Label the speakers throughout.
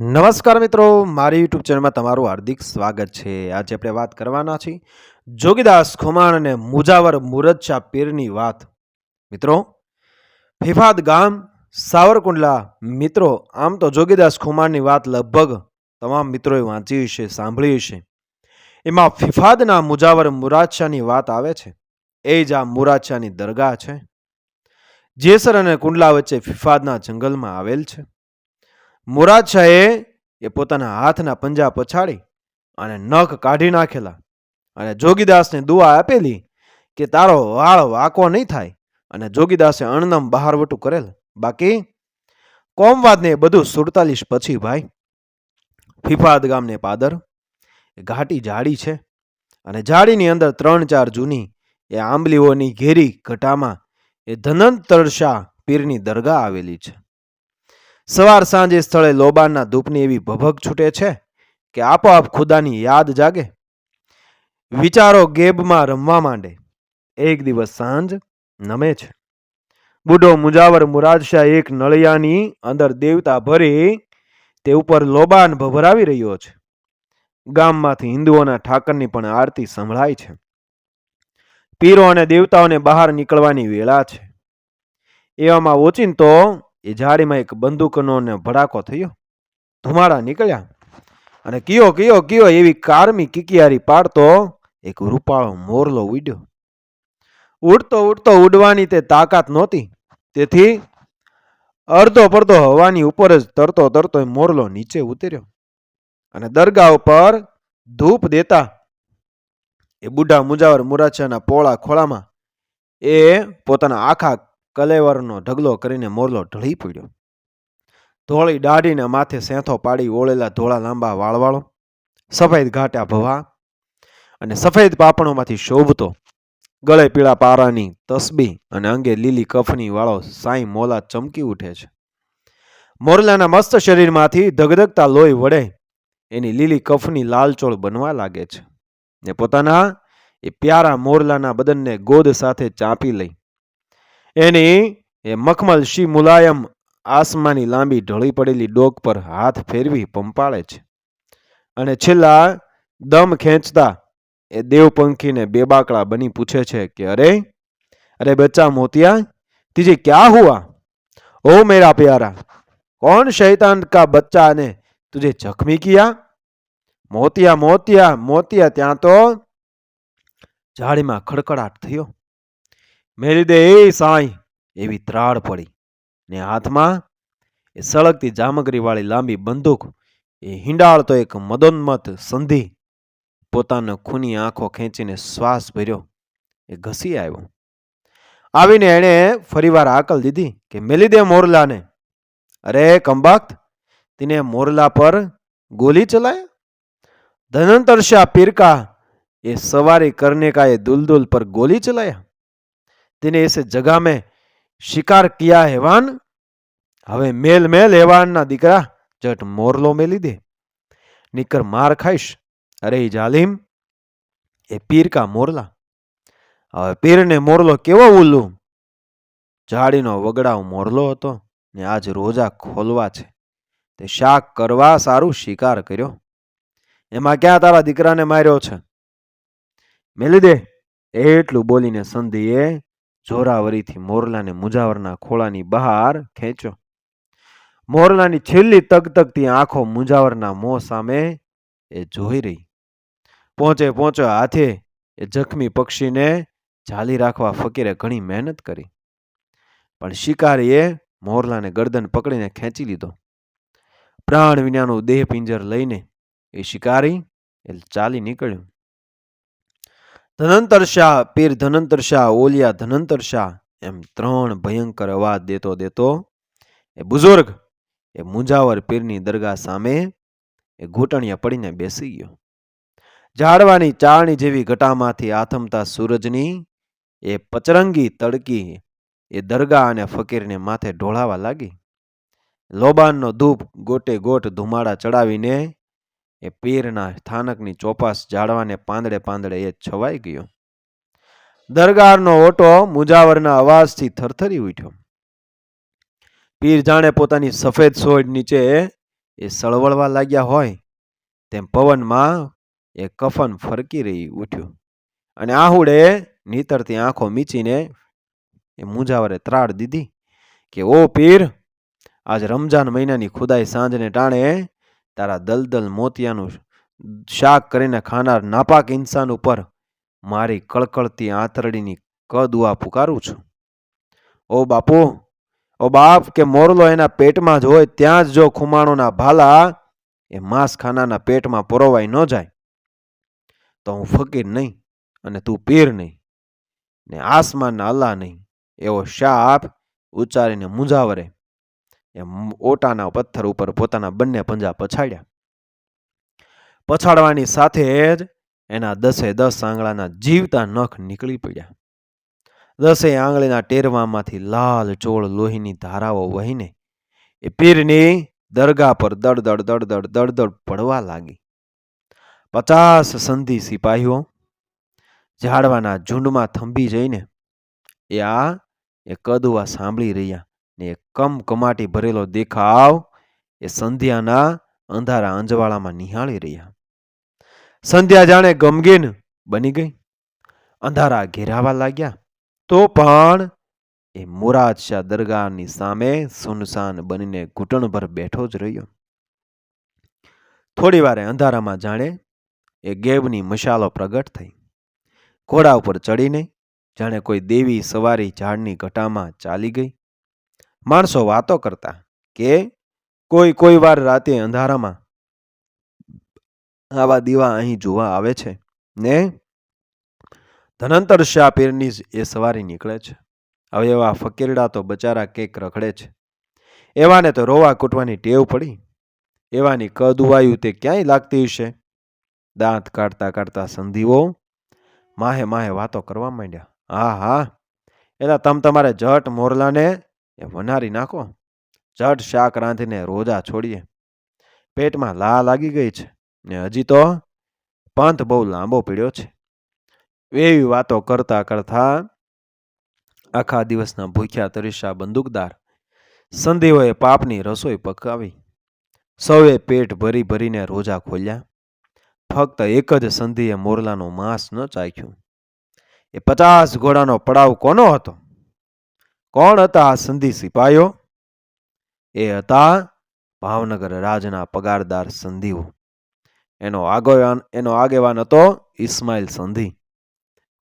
Speaker 1: નમસ્કાર મિત્રો, મારી યુટ્યુબ ચેનલમાં તમારું હાર્દિક સ્વાગત છે. આજે આપણે વાત કરવાના છીએ જોગીદાસ ખુમાણ અને મુજાવર મુરદશા પીરની વાત. મિત્રો, ફિફાદ ગામ, સાવરકુંડલા, મિત્રો, આમ તો જોગીદાસ ખુમાણની વાત લગભગ તમામ મિત્રોએ વાંચી હશે, સાંભળી હશે. એમાં ફિફાદના મુજાવર મુરાદશાની વાત આવે છે. એ જ આ મુરાદશાની દરગાહ છે. જેસર અને કુંડલા વચ્ચે ફિફાદના જંગલમાં આવેલ છે. મુરાદ એ પોતાના હાથના પંજા પછાડી અને નખ કાઢી નાખેલા અને જોગીદાસને દુઆ આપેલી કે તારો વાળ વાકો નહીં થાય અને જોગીદાસે અણનમ બહારવટું કરેલ. બાકી કોમવાદને બધું સુડતાલીસ પછી ભાઈ. ફિફાદ ગામને પાદર. એ ઘાટી જાડી છે અને ઝાડીની અંદર ત્રણ ચાર જૂની એ આંબલીઓની ઘેરી ઘટામાં એ ધનંતરશા પીરની દરગાહ આવેલી છે. સવાર સાંજે સ્થળે લોબાનના ધૂપની એવી ભભક છૂટે છે કે આપોઆપ ખુદાની યાદ જાગે. વિચારો ગેબમાં રમવા માંડે. એક દિવસ સાંજ નમે છે. બુઢો મુજાવર મુરાદશાહ એક નળિયાની અંદર દેવતા ભરી તે ઉપર લોબાન ભભરાવી રહ્યો છે. ગામમાંથી હિન્દુઓના ઠાકરની પણ આરતી સંભળાય છે. પીરો અને દેવતાઓને બહાર નીકળવાની વેળા છે. એવામાં ઓચિંતો એ જાળીમાં એક બંદૂકનો ને ભડાકો થયો. ધુમાડા નીકળ્યા અને કયો કયો કયો એવી કારમી કિકિયારી પાડતો એક રૂપાળો મોરલો ઉડ્યો. ઉડતો ઉડતો ઉડવાની તે તાકાત નહોતી. તેથી અડધો પડધો હવાની ઉપર જ તરતો તરતો મોરલો નીચે ઉતર્યો અને દરગાહ ઉપર ધૂપ દેતા એ બુઢા મુજાવર મુરાછાના પોળા ખોળામાં એ પોતાના આખા કલેવરનો ઢગલો કરીને મોરલો ઢળી પડ્યો. ધોળી દાઢીને માથે સેંથો પાડી ઓળેલા ધોળા લાંબા વાળવાળો, સફેદ ઘાટા ભવા અને સફેદ પાપણોમાંથી શોભતો, ગળે પીળા પારાની તસબી અને અંગે લીલી કફની વાળો સાંઈ મોલા ચમકી ઉઠે છે. મોરલાના મસ્ત શરીરમાંથી ધગધગતા લોહી વડે એની લીલી કફની લાલચોળ બનવા લાગે છે. ને પોતાના એ પ્યારા મોરલાના બદનને ગોદ સાથે ચાંપી લઈ એની એ મખમલ શી મુલાયમ આસમાની લાંબી ઢળી પડેલી ડોક પર હાથ ફેરવી પંપાળે છે અને છેલ્લા દમ ખેંચતા એ દેવપંખીને બેબાકડા બની પૂછે છે કે અરે અરે બચ્ચા મોતિયા તીજે ક્યા હુઆ ओ मेरा प्यारा कौन शैतान का बच्चा ने तुझे जख्मी किया મોતિયા મોતિયા મોતિયા ત્યાં તો ઝાડીમાં ખડખડાટ થયો મેલી દે એ સાંઈ. એવી ત્રાળ પડી ને હાથમાં એ સળગતી જામગરીવાળી લાંબી બંદૂક, એ હિંડાળતો એક મદોન્મત સંધિ. પોતાનો ખૂની આંખો ખેંચીને શ્વાસ ભર્યો. એ ઘસી આવ્યો. આવીને એણે ફરીવાર આકલ દીધી કે મેલી દે મોરલાને. અરે કંબાક્ત તિને મોરલા પર ગોલી ચલાય? ધનંતર પીરકા એ સવારી કરનેકાએ એ દુલદુલ પર ગોલી ચલાયા? चलाया તેને ऐसे जगह में शिकार किया हेवान હવે મેલ મેલ હેવાનના દીકરા જટ મોરલો મેલી દે નીકર માર ખાઈશ અરે ઈ જાલિમ એ પીર કા મોરલા હવે પીરને મોરલો કેવો ઉલ્લુ જાડીનો વગડાવ મોરલો હતો ને આજ રોજા ખોલવા છે તે શાક કરવા સારું શિકાર કર્યો એમાં ક્યાં તારા દીકરાને માર્યો છે મેલી દે એટલું બોલીને સંધિએ જોરાવરીથી મોરલાને મુજાવરના ખોળાની બહાર ખેંચ્યો. મોરલાની છેલ્લી તકતકતી આંખો મુંજાવરના મોં સામે એ જોઈ રહી. પહોંચે પહોંચે હાથે એ જખમી પક્ષીને ઝાલી રાખવા ફકીરે ઘણી મહેનત કરી. પણ શિકારીએ મોરલાને ગરદન પકડીને ખેંચી લીધો. પ્રાણ વિનાનું દેહ પિંજર લઈને એ શિકારી એ ચાલી નીકળ્યો. ધનંતર શાહ, પીર ધનંતર શાહ, ઓલિયા ધનંતર શાહ, એમ ત્રણ ભયંકર અવાજ દેતો દેતો એ બુઝુર્ગ, એ મુંજાવર પીરની દરગાહ સામે એ ઘૂંટણિયા પડીને બેસી ગયો. ઝાડવાની ચાળણી જેવી ઘટામાંથી આથમતા સૂરજની એ પચરંગી તડકી એ દરગાહ અને ફકીરને માથે ઢોળાવા લાગી. લોબાનનો ધૂપ ગોટે ગોટ ધુમાડા ચડાવીને એ પીરના સ્થાનકની ચોપાસ જાળવાને પાંદડે પાંદડે એ છવાઈ ગયો. દરગારનો ઓટો મુજાવરના અવાજથી થરથરી ઉઠ્યો. પીર જાણે પોતાની સફેદ સોડ નીચે એ સળવળવા લાગ્યા હોય તેમ પવનમાં એ કફન ફરકી રહી ઉઠ્યું અને આહુડે નીતરતી આંખો મીચીને એ મુજાવરે ત્રાડ દીધી કે, ઓ પીર, આજ રમજાન મહિનાની ખુદાઈ સાંજને ટાણે તારા દલદલ મોતિયાનું શાક કરીને ખાનાર નાપાક ઇન્સાન ઉપર મારી કળકળતી આંતરડીની કદુઆ પુકારું છું. ઓ બાપુ, ઓ બાપ કે મોરલો એના પેટમાં જ હોય ત્યાં જ જો ખુમાણોના ભાલા એ માંસખાનાના પેટમાં પરોવાઈ ન જાય. તો હું ફકીર નહીં અને તું પીર નહીં ને આસમાનના અલ્લાહ નહીં, એવો શાપ ઉચ્ચારીને મુંજાવરે એ મ- ઓટાના પથ્થર ઉપર પોતાના બંને પંજા પછાડ્યા. પછાડવાની સાથે જ એના દસે દસ આંગળાના જીવતા નખ નીકળી પડ્યા. દસે આંગળીના ટેરવામાંથી લાલ ચોળ લોહીની ધારાઓ વહીને એ પીરની દરગાહ પર દળદળ દળદળ દળદળ પડવા લાગી. પચાસ સંધિ સિપાહીઓ ઝાડવાના ઝુંડમાં થંભી જઈને એ આ એ કદવા સાંભળી રહ્યા. ને કમ કમાટી ભરેલો દેખાવ એ સંધ્યાના અંધારા અંજવાળામાં નિહાળી રહ્યા. સંધ્યા જાણે ગમગીન બની ગઈ. અંધારા ઘેરાવા લાગ્યા. તો પણ એ મુરાદ શાહ દરગાહની સામે સુનસાન બનીને ઘૂંટણભર બેઠો જ રહ્યો. થોડી વારે અંધારામાં જાણે એ ગેબની મશાલો પ્રગટ થઈ. ઘોડા ઉપર ચડીને જાણે કોઈ દેવી સવારી ઝાડની ઘટામાં ચાલી ગઈ. માણસો વાતો કરતા કે કોઈ કોઈ વાર રાતે અંધારામાં આવા દીવા અહીં જોવા આવે છે ને ધનંતર શાહ પીરની એ સવારી નીકળે છે. હવે એવા ફકીરડા તો બચારા કેક રખડે છે. એવાને તો રોવા કૂટવાની ટેવ પડી. એવાની કદુવાયું તે ક્યાંય લાગતી હશે? દાંત કાઢતા કાઢતા સંધિઓ માહે માહે વાતો કરવા માંડ્યા. હા હા, એલા તમ તમારે જટ મોરલાને એ વનારી નાખો. જટ શાક રાંધીને રોજા છોડીએ. પેટમાં લા લાગી ગઈ છે ને હજી તો પંથ બહુ લાંબો પીડ્યો છે. એવી વાતો કરતા કરતા આખા દિવસના ભૂખ્યા તરીશા બંદૂકદાર સંધિઓએ પાપની રસોઈ પકાવી. સૌએ પેટ ભરી ભરીને રોજા ખોલ્યા. ફક્ત એક જ સંધિએ મોરલાનું માંસ ન ચાખ્યું. એ પચાસ ઘોડાનો પડાવ કોનો હતો? કોણ હતા આ સંધિ સિપાહીઓ એ હતા ભાવનગર રાજના પગારદાર સંધિઓ. એનો આગેવાન એનો આગેવાન હતો ઇસ્માઇલ સંધિ.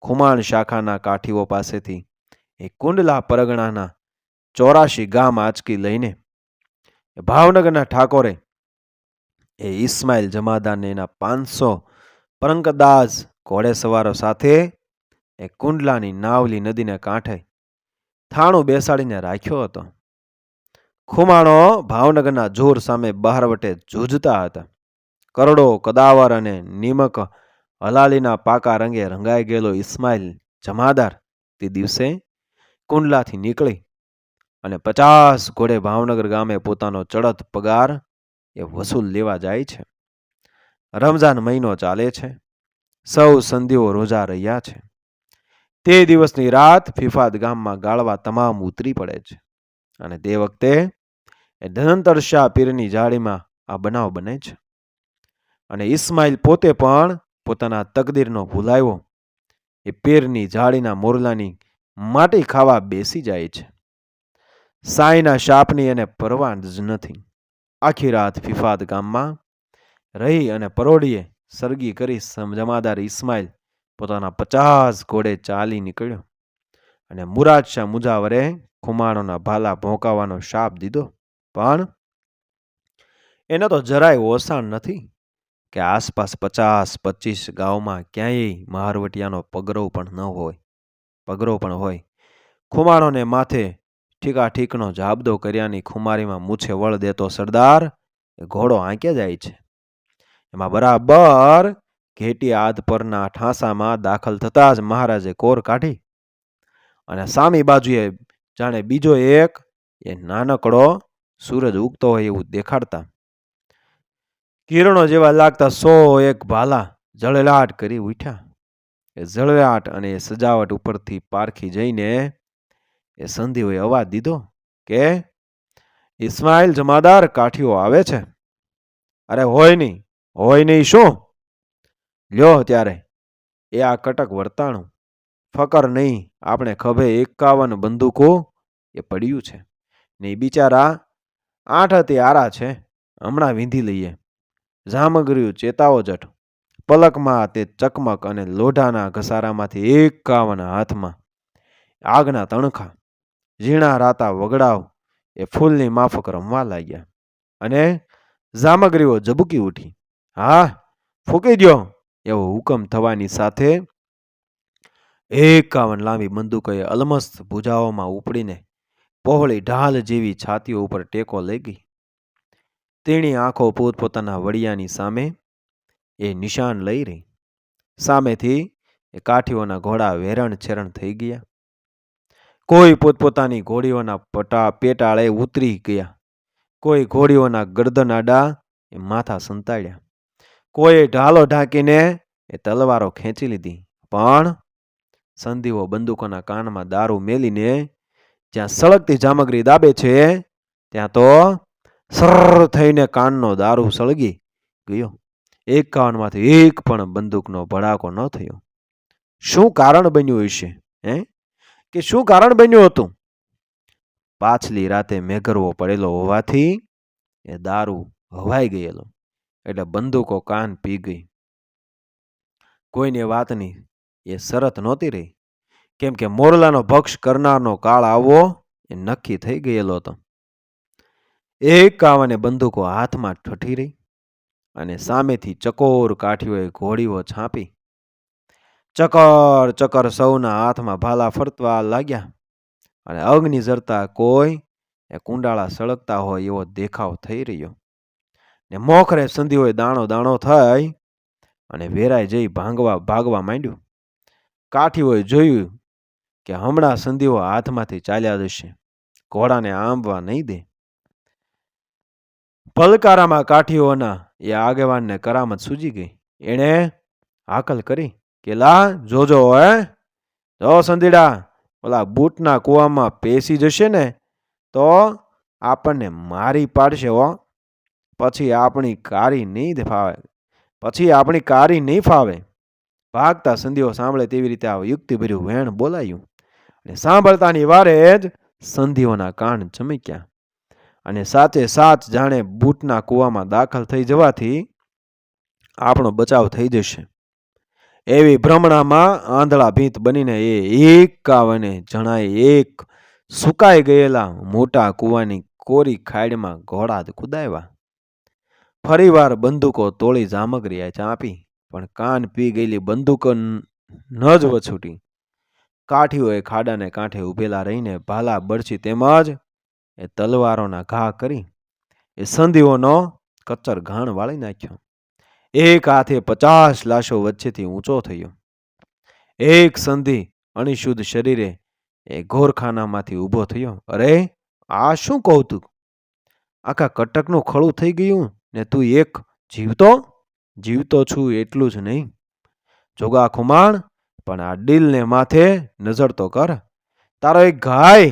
Speaker 1: ખુમાણ શાખાના કાઠીઓ પાસેથી એ કુંડલા પરગણાના ચોરાશી ગામ આંચકી લઈને ભાવનગરના ઠાકોરે એ ઇસ્માઇલ જમાદાને એના પાંચસો પરંકદાસ ઘોડેસવારો સાથે એ કુંડલાની નાવલી નદીને કાંઠે થાણું બેસાડીને રાખ્યો હતો. ખુમાણો ભાવનગરના જોર સામે બહારવટે જૂજતા હતા. કરડો કદાવર અને નિમક હલાલીના પાકા રંગે રંગાઈ ગયેલો ઇસ્માઇલ જમાદાર તે દિવસે કુંડલાથી નીકળી અને પચાસ ઘોડે ભાવનગર ગામે પોતાનો ચડત પગાર એ વસૂલ લેવા જાય છે. રમઝાન મહિનો ચાલે છે. સૌ સંધિઓ રોજા રહ્યા છે. તે દિવસની રાત ફિફાદ ગામમાં ગાળવા તમામ ઉતરી પડે છે અને તે વખતે એ ધનંતર પીરની જાળીમાં આ બનાવ બને છે. અને ઇસ્માઇલ પોતે પણ પોતાના તકદીરનો ભૂલાયો એ પીરની જાળીના મોરલાની માટી ખાવા બેસી જાય છે. સાંઈના શાપની એને પરવા જ નથી. આખી રાત ફિફાદ ગામમાં રહી અને પરોડીએ સરગી કરી જમાદાર ઇસ્માઇલ પોતાના પચાસ ઘોડે ચાલી નીકળ્યો અને મુરાદ શાહ મુજાવરે ખુમાણોના ભાલા ભોંકાવાનો શાપ દીધો. પણ એને તો જરાય ઓસાણ નથી કે આસપાસ પચાસ, પચીસ ગામમાં ક્યાંય મહારવટિયાનો પગરવ પણ ન હોય પગરો પણ હોય. ખુમાણોને માથે ઠીકા ઠીકનો જાબદો કર્યાની ખુમારીમાં મૂછે વળ દેતો સરદાર, એ ઘોડો આંકે જાય છે. એમાં બરાબર ઘેટી આદ પરના ઠાંસામાં દાખલ થતાં જ મહારાજે કોર કાઢી અને સામી બાજુએ જાણે બીજો એક, એ નાનકડો સૂરજ ઉગતો હોય એવું દેખાડતા. કિરણો જેવા લાગતા સો એક ભાલા જળલાટ કરી ઉઠ્યા. એ જળલાટ અને એ સજાવટ ઉપરથી પારખી જઈને એ સંધિઓએ અવાજ દીધો કે ઇસ્માઇલ જમાદાર કાઠીઓ આવે છે. અરે હોય નહીં હોય નહીં શું? લ્યો ત્યારે. એ આ કટક વર્તાણું. ફકર નહીં, આપણે ખભે એકાવન બંદૂકો. એ પડ્યું છે. ને બિચારા આઠ હતી આરા છે. હમણાં વીંધી લઈએ. ઝામગર્યું ચેતાવો જઠ. પલકમાં તે ચકમક અને લોઢાના ઘસારામાંથી એકાવન હાથમાં. આગના તણખા. ઝીણા રાતા વગડાવ. એ ફૂલની માફક રમવા લાગ્યા. અને ઝામગરીઓ ઝબુકી ઉઠી. હા, ફૂંકી દ્યો. એવો હુકમ થવાની સાથે એકાવન લાંબી બંદૂકોએ અલમસ્ત ભુજાઓમાં ઉપડીને પહોળી ઢાલ જેવી છાતીઓ ઉપર ટેકો લઈ ગઈ. તેણી આંખો પોતપોતાના વડિયાની સામે એ નિશાન લઈ રહી. સામેથી એ કાઠીઓના ઘોડા વેરણ છેરણ થઈ ગયા. કોઈ પોતપોતાની ઘોડીઓના પટા પેટાળે ઉતરી ગયા. કોઈ ઘોડીઓના ગરદનાડા એ માથા સંતાડ્યા. કોઈએ ઢાલો ઢાંકીને એ તલવારો ખેંચી લીધી. પણ સંધિઓ બંદૂકોના કાનમાં દારૂ મેલીને જ્યાં સળગતી જામગરી દાબે છે, ત્યાં તો સર થઈને કાનનો દારૂ સળગી ગયો. એક કાનમાંથી એક પણ બંદૂકનો ભડાકો ન થયો. શું કારણ બન્યું હશે હે? કે શું કારણ બન્યું હતું? પાછલી રાતે મેઘરવો પડેલો હોવાથી એ દારૂ હવાઈ ગયેલો. એટલે બંદૂકો કાન પી ગઈ. કોઈને વાતની એ શરત નહોતી રહી. કેમ કે મોરલાનો ભક્ષ કરનારનો કાળ આવવો એ નક્કી થઈ ગયેલો હતો. એકાવને બંદૂકો હાથમાં ઠઠી રહી અને સામેથી ચકોર કાઠીઓએ ઘોડીઓ છાંપી. ચકર ચકર સૌના હાથમાં ભાલા ફરતવા લાગ્યા અને અગ્નિ જરતા કોઈ એ કુંડાળા સળગતા હોય એવો દેખાવ થઈ રહ્યો. ને મોખરે સંધિઓએ દાણો દાણો થઈ અને વેરાઈ જઈ ભાંગવા, ભાગવા માંડ્યું. કાઠીઓએ જોયું કે હમણાં સંધિઓ હાથમાંથી ચાલ્યા જશે. ઘોડાને આંબવા નહીં દે. પલકારામાં કાઠીઓના એ આગેવાનને કરામત સૂજી ગઈ. એણે હાકલ કરી કે, લા, જોજો હે. જો સંધીડા, ઓલા બૂટના કૂવામાં પેસી જશે ને, તો આપણને મારી પાડશે હો. પછી આપણી કારી નહીં ફાવે. પછી આપણી કારી નહીં ફાવે. ભાગતા સંધિઓ સાંભળે તેવી રીતે આ યુક્તિભર્યું વેણ બોલાયું. અને સાંભળતાની વારે જ સંધિઓના કાન ચમક્યા. અને સાચે સાચ જાણે બૂટના કૂવામાં દાખલ થઈ જવાથી આપણો બચાવ થઈ જશે. એવી ભ્રમણામાં આંધળા ભીંત બનીને એ એકાવને જણાય એક સુકાઈ ગયેલા મોટા કૂવાની કોરી ખાડમાં ઘોડા કુદાવ્યા. ફરીવાર બંદૂકો તોળી જામગરીએ ચાંપી પણ કાન પી ગયેલી બંદૂકો ન જ વછૂટી. કાઠીઓએ ખાડાને કાંઠે ઊભેલા રહીને ભાલા બળછી તેમજ એ તલવારોના ઘા કરી, એ સંધિઓનો કચ્ચર ઘાણ વાળી નાખ્યો. એક હાથે પચાસ લાશો વચ્ચેથી ઊંચો થયો. એક સંધિ અણિશુદ્ધ શરીરે એ ઘોરખાનામાંથી ઊભો થયો. અરે, આ શું કૌતુક આખા કટકનું ખળું થઈ ગયું? ને તું એક જીવતો જીવતો છું એટલું જ નહીં. જોગા ખુમાણ, પણ આ ડીલને માથે નજર તો કર. તારો એક ગાય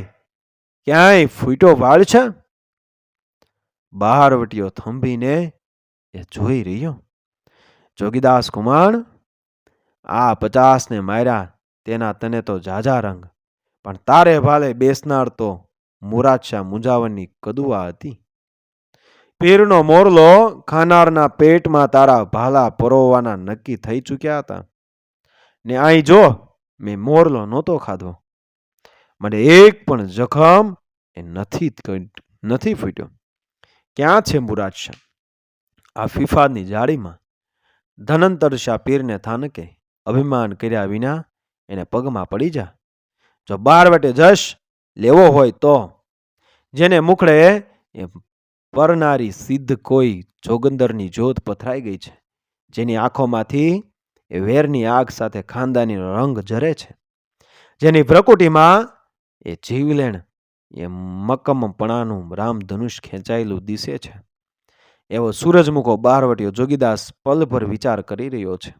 Speaker 1: ક્યાંય ફૂટો વાળ છે? બહારવટીયો થંભીને એ જોઈ રહ્યો. જોગીદાસ કુમાણ આ પચાસને માર્યા તેના તને તો જાજા રંગ. પણ તારે ભાલે બેસનાર તો મુરાદશાહ મુંજાવરની કદુઆ હતી. પીરનો મોરલો ખાનારના પેટમાં તારા ભાલા પરોવાના નક્કી થઈ ચૂક્યા હતા. ને અહીં જો, મેં મોરલો નહોતો ખાધો. મને એક પણ જખમ એ નથી નથી ફૂટ્યો. ક્યાં છે મુરાદશાહ આ ફિફાની જાળીમાં ધનંતર શાહ પીરને થાનકે અભિમાન કર્યા વિના એને પગમાં પડી જા. જો બાર વટે જશ, લેવો હોય તો. જેને મુખડે એ પરનારી સિદ્ધ કોઈ જોગંદરની જોત પથરાઈ ગઈ છે, જેની આંખોમાંથી એ વેરની આગ સાથે ખાનદાનીનો રંગ જરે છે, જેની પ્રકૃતિમાં એ જીવલેણ, એ મક્કમપણાનું રામધનુષ ખેંચાયેલું દિશે છે. એવો સૂરજમુખો બારવટીયો જોગીદાસ પલભર વિચાર કરી રહ્યો છે.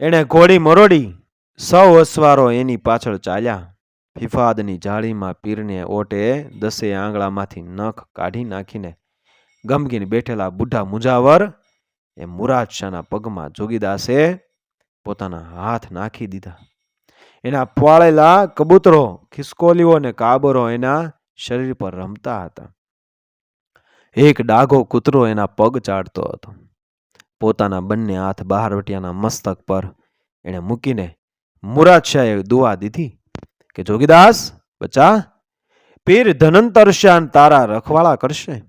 Speaker 1: એણે ઘોડી મરોડી સૌ અસવારો એની પાછળ ચાલ્યા. ફિફાદની જાળીમાં પીરને ઓટે દસે આંગળામાંથી નખ કાઢી નાખીને ગમગીને બેઠેલા બુઢા મુજાવર એ મુરાદ શાહના પગમાં જોગીદાસે પોતાના હાથ નાખી દીધા. એના પાળેલા કબૂતરો, ખિસકોલીઓ અને કાબરો એના શરીર પર રમતા હતા. એક ડાઘો કૂતરો એના પગ ચાટતો હતો. પોતાના બંને હાથ બહારવટિયાના મસ્તક પર એણે મૂકીને મુરાદ દુઆ દીધી. કે જોગીદાસ બચ્ચા પીર ધનંતરશ્યાન તારા રખવાળા કરશે.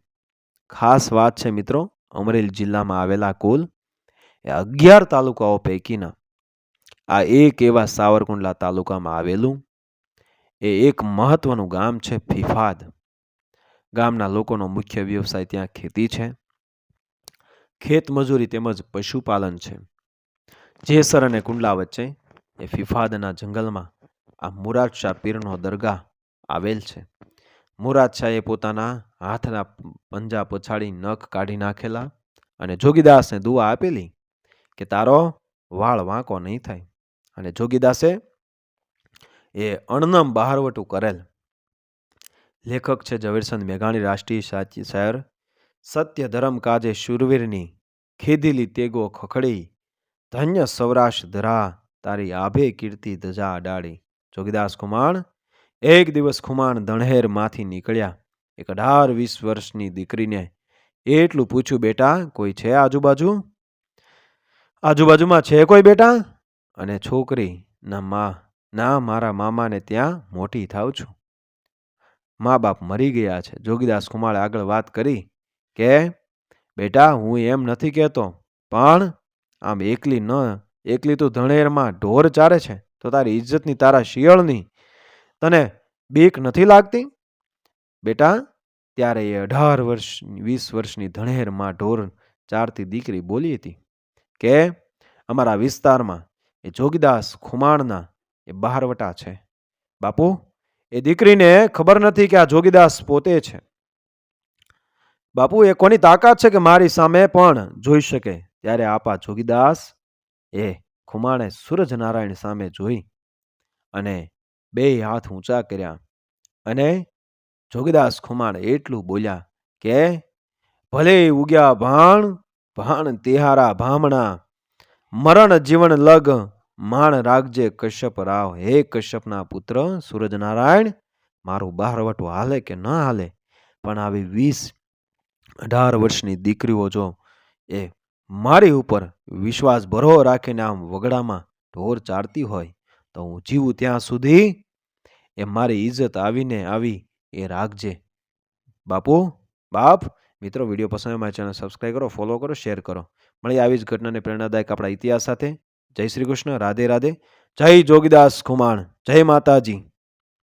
Speaker 1: ખાસ વાત છે મિત્રો, અમરેલી જિલ્લામાં આવેલા કુલ એ અગિયાર તાલુકાઓ પૈકીના. આ એક એવા સાવરકુંડલા તાલુકામાં આવેલું. એ એક મહત્વનું ગામ છે ફિફાદ. ગામના લોકોનો મુખ્ય વ્યવસાય ત્યાં ખેતી છે. ખેતમજૂરી તેમજ પશુપાલન છે. જેસર અને કુંડલા વચ્ચે એ ફિફાદના જંગલમાં આ મુરાદ શાહ પીરનો દરગાહ આવેલ છે. મુરાદ પોતાના હાથના પંજા પછાડી નખ કાઢી નાખેલા અને જોગીદાસને દુઆ આપેલી કે તારો વાળ વાંકો નહીં થાય. અને જોગીદાસે એ અણનમ બહારવટું કરેલ. લેખક છે ઝવેરચંદ મેઘાણી, રાષ્ટ્રીય સાચી શહેર, સત્ય ધર્મ કાજે શુરવીરની ખીધીલી તેગો ખખડી, ધન્ય સૌરાષ્ટ્ર ધરા તારી આભે કીર્તિ ધજા અડાડી. જોગીદાસ ખુમાણ એક દિવસ ખુમાણ ધણહેરમાંથી નીકળ્યા. એક અઢાર વીસ વર્ષની દીકરીને એટલું પૂછ્યું, બેટા, કોઈ છે આજુબાજુ? આજુબાજુમાં છે કોઈ બેટા? અને છોકરી ના મા, ના, મારા મામાને ત્યાં મોટી થાવ છું. મા બાપ મરી ગયા છે. જોગીદાસ કુમારે આગળ વાત કરી કે, બેટા, હું એમ નથી કહેતો, પણ આમ એકલી ન, એકલી તો ધણેરમાં ઢોર ચારે છે. તો તારી ઇજ્જતની, તારા શિયળની તને બીક નથી લાગતી? બેટા, ત્યારે એ અઢાર વર્ષ વીસ વર્ષની ધણેરમાં ઢોર ચારતી દીકરી બોલી હતી કે, અમારા વિસ્તારમાં એ જોગીદાસ ખુમાણના એ બહારવટા છે. બાપુ, એ દીકરીને ખબર નથી કે આ જોગીદાસ પોતે છે. બાપુ, એ કોની તાકાત છે કે મારી સામે પણ જોઈ શકે? ત્યારે આપા જોગીદાસ એ ખુમાણે સૂરજનારાયણ સામે જોઈ અને બે હાથ ઊંચા કર્યા અને જોગદાસ ખુમાણ એટલું બોલ્યા કે, ભલે ઉગ્યા ભાણ ભાણ તિહારા ભામણા, મરણ જીવન લગ, માણ રાખજે કશ્યપ રાવ, હે કશ્યપના પુત્ર સૂરજનારાયણ મારું બહારવટું હાલે કે ન હાલે? પણ આવી વીસ અઢાર વર્ષની દીકરીઓ જો એ મારી ઉપર વિશ્વાસ ભરો રાખીને આમ વગડામાં ઢોર ચારતી હોય તો હું જીવું ત્યાં સુધી? એ મારી ઇજ્જત આવીને આવી, એ રાખજે. બાપુ, બાપ, મિત્રો, વીડિયો પસંદ મારી ચેનલ સબસ્ક્રાઈબ કરો, ફોલો કરો, શેર કરો. મળી આવી જ ઘટનાને પ્રેરણાદાયક આપણા ઇતિહાસ સાથે. જય શ્રી કૃષ્ણ, રાધે રાધે. જય જોગીદાસ ખુમાણ. જય માતાજી.